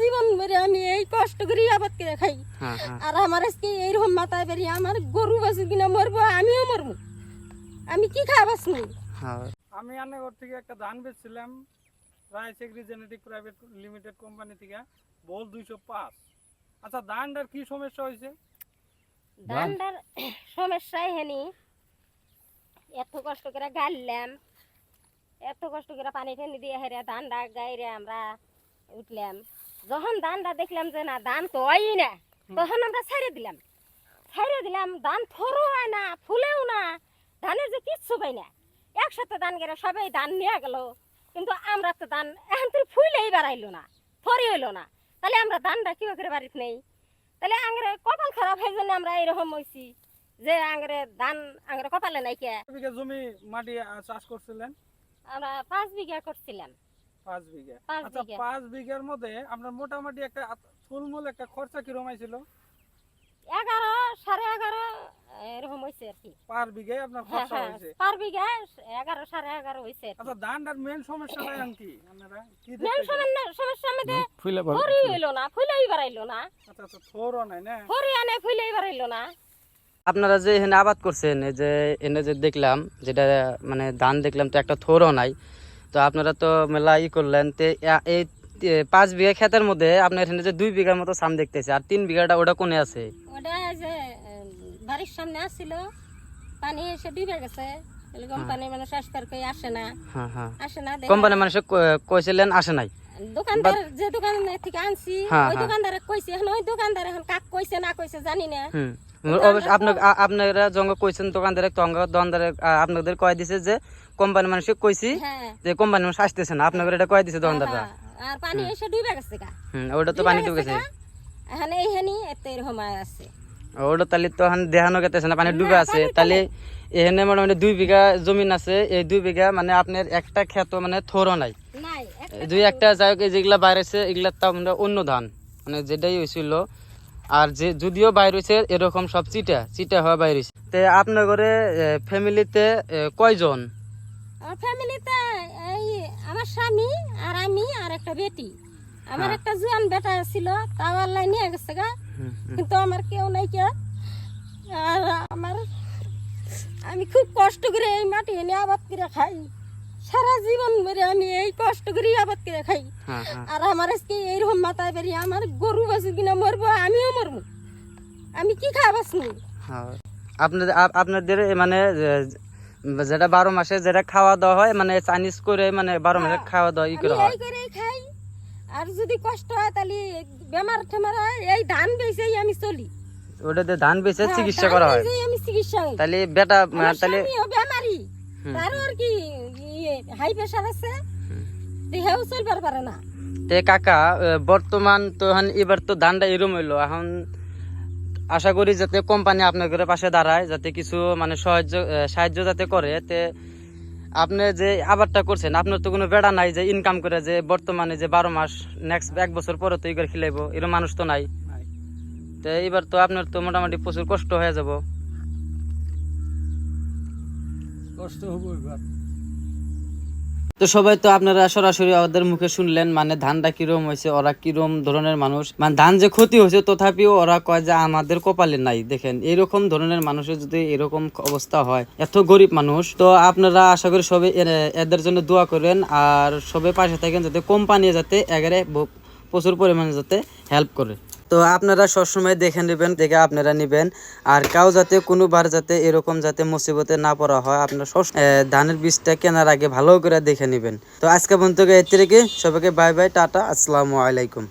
জীবন মেরে আমি এই কষ্ট করে আবাদ করে খাই। হ্যাঁ হ্যাঁ। আর আমার আজকে এইরকম মাথায় বেরিয়ে আমার গরু বাছুর কিনা মরবো আমিও মরবো। আমি কি খাবাস নি হ্যাঁ। আমি আন্নাগর থেকে একটা ধান বেচছিলাম রায় সেগ্রি জেনেটিক প্রাইভেট লিমিটেড কোম্পানি থেকে বল দুইশো পাঁচ। আচ্ছা ধানটার কি সমস্যা হয়েছে? ধানটার সমস্যাই হেনি এত কষ্ট করে গাইলাম এত কষ্ট করে পানি ঠানি দিয়ে হেরে ধানটা গাইরে আমরা উঠলাম। যখন ধানটা দেখলাম যে না ধান তো হয় না তখন আমরা ছেড়ে দিলাম। ছেড়ে দিলাম ধান থরও হয় না ফুলেও না ধানের যে কিচ্ছু পাই না। একসাথে ধান গেলে সবাই ধান নিয়ে গেল কিন্তু আমরা তো ধান এখন তো ফুলেই বাড়াইলো না ফরি হইল না। তাহলে আমরা ধানটা কীভাবে করে বাড়িতে নেই? তাহলে আংরে কপাল খারাপ হয়ে জন্য আমরা এরকম হয়েছি যে আংরে ধান আংরে কপালে নাই কে। জমি মাটি চাষ করছিলেন? আমরা পাঁচ বিঘা করছিলাম। পাঁচ বিঘা। পাঁচ আচ্ছা পাঁচ বিঘার মধ্যে আপনার মোটামুটি একটা থুলমূল একটা খরচা কিরম আইছিল? এগারো সাড়ে এগারো এরকম হয়েছে আর কি। পার বিঘায় আপনার হ্যাঁ খরচা হ্যাঁ হয়েছে পার বিঘা এগারো সাড়ে এগারো হয়েছে আচ্ছা ধানটার মেন সমস্যাটা এখন কি? আপনারা মেন সমস্যা ফুলে ফরি না ফুলেই বাড়াইলো না। আচ্ছা আচ্ছা থোরও নাই না? ফরি আনে ফুলেই বাড়াইলো না। আপনারা যে এখানে আবাদ করছেন এই যে এনে যে দেখলাম যেটা মানে ধান দেখলাম তো একটা থোরও নাই। তো আপনারা তো মেলা ই করলেন তো এই পাঁচ বিঘা ক্ষেতের মধ্যে আপনার এখানে যে দুই বিঘার মতো সাম দেখতেছে আর তিন বিঘাটা ওটা কোনে আছে? ওটা যে বাড়ির সামনে আসছিল পানি এসে ডুবে গেছে। এরকম পানি মানুষ কই আসে না। হ্যাঁ হ্যাঁ। আসে না কোম্পানি মানুষ কইছিলেন আসে নাই? দোকানদার যে দোকান থেকে আনছি হ্যাঁ, ওই হ্যাঁ। দোকানদারে কইছে এখন ওই দোকানদার এখন কাক কইছে না কইছে জানি না। আপনার যখন কইছেন দোকানদারে দোকানদারে আপনাদের কয় দিছে যে কোম্পানি মানুষকে কইছি হ্যাঁ। যে কোম্পানি মানুষ আসতেছে না। আপনাদের এটা কয় দিছে দোকানদাররা? হ্যাঁ, আর পানি এসে ডুবে গেছে হুম ওটা তো পানি ডুবে গেছে। গা। এখন এত এরকম আছে। ওটা তাহলে তো এখন দেখানো গেতেছে না পানি ডুবে আছে। তাহলে এখানে মোটামুটি দুই বিঘা জমিন আছে। এই দুই বিঘা মানে আপনার একটা ক্ষেত মানে থরও নাই। একটা দুই একটা জায়গা যেগুলা বাইরেছে এগুলা তো আমরা অন্য ধান। মানে যেটাই হয়েছিল আর যে যদিও বাইর হয়েছে এরকম সব চিটা চিটা হওয়া বাইর হয়েছে তে আপনার ঘরে ফ্যামিলিতে কয়জন? ফ্যামিলিতে এই আমার স্বামী আর আমি আর একটা বেটি। আমার হ্যাঁ। একটা জোয়ান বেটা ছিল তাও আল্লাহ নিয়ে গেছে গা। কিন্তু আমার কেউ নাই কে আর আমার আমি খুব কষ্ট করে এই মাটি এনে আবাদ করে খাই। সারা জীবন মেরে আমি এই কষ্ট করে আবাদ করে খাই। হ্যাঁ হ্যাঁ। আর আমার আজকে এইরকম মাথায় বেরিয়ে আমার গরু বাছুর কিনা মরবো আমিও আমি কি খাবাস নি হ্যাঁ। আপনাদের আপনাদের মানে যেটা বারো মাসে যেটা খাওয়া দাওয়া হয় মানে চাইনিজ করে মানে বারো মাসে খাওয়া দাওয়া ই করা হয়। খাই। আর যদি কষ্ট হয় তাহলে বেমার ঠেমার হয়। এই ধান বেচেই আমি চলি। ওটাতে ধান বেচে হ্যাঁ, চিকিৎসা করা হয়। আমি চিকিৎসা তাহলে বেটা আমার তাহলে বেমারি। তারও আর কি হাই প্রেশার আছে। দেহেও চলবার পারে না। তে কাকা বর্তমান তো এখন এবার তো ধানটা এরম হইল। এখন আশা করি যাতে কোম্পানি আপনাদের পাশে দাঁড়ায় যাতে কিছু মানে সাহায্য সাহায্য যাতে করে তে আপনি যে আবারটা করছেন আপনার তো কোনো বেড়া নাই যে ইনকাম করে যে বর্তমানে যে বারো মাস নেক্সট এক বছর পরে তো এগুলো খিলাইবো এরকম মানুষ তো নাই। নাই। তো এবার তো আপনার তো মোটামুটি প্রচুর কষ্ট হয়ে যাব। কষ্ট হব এবার। তো সবাই তো আপনারা সরাসরি ওদের মুখে শুনলেন মানে ধানটা কিরম হয়েছে, ওরা কিরম ধরনের মানুষ। মানে ধান যে ক্ষতি হয়েছে, তথাপিও ওরা কয় যে আমাদের কপালে নাই। দেখেন এরকম ধরনের মানুষের যদি এরকম অবস্থা হয়, এত গরিব মানুষ, তো আপনারা আশা করি এর- এদের জন্য দোয়া করেন, আর সবাই পাশে থাকেন যাতে কোম্পানি যাতে এগারে প্রচুর পরিমাণে যাতে হেল্প করে। তো আপনারা সবসময় দেখে নেবেন, দেখে আপনারা নেবেন। আর কাউ যাতে কোনোবার যাতে এরকম যাতে মুসিবতে না পড়া হয়, আপনারা সব ধানের বীজটা কেনার আগে ভালো করে দেখে নেবেন। তো আজকে বন্ধুকে এর থেকে সবাইকে বাই বাই, টাটা, আসসালামু আলাইকুম।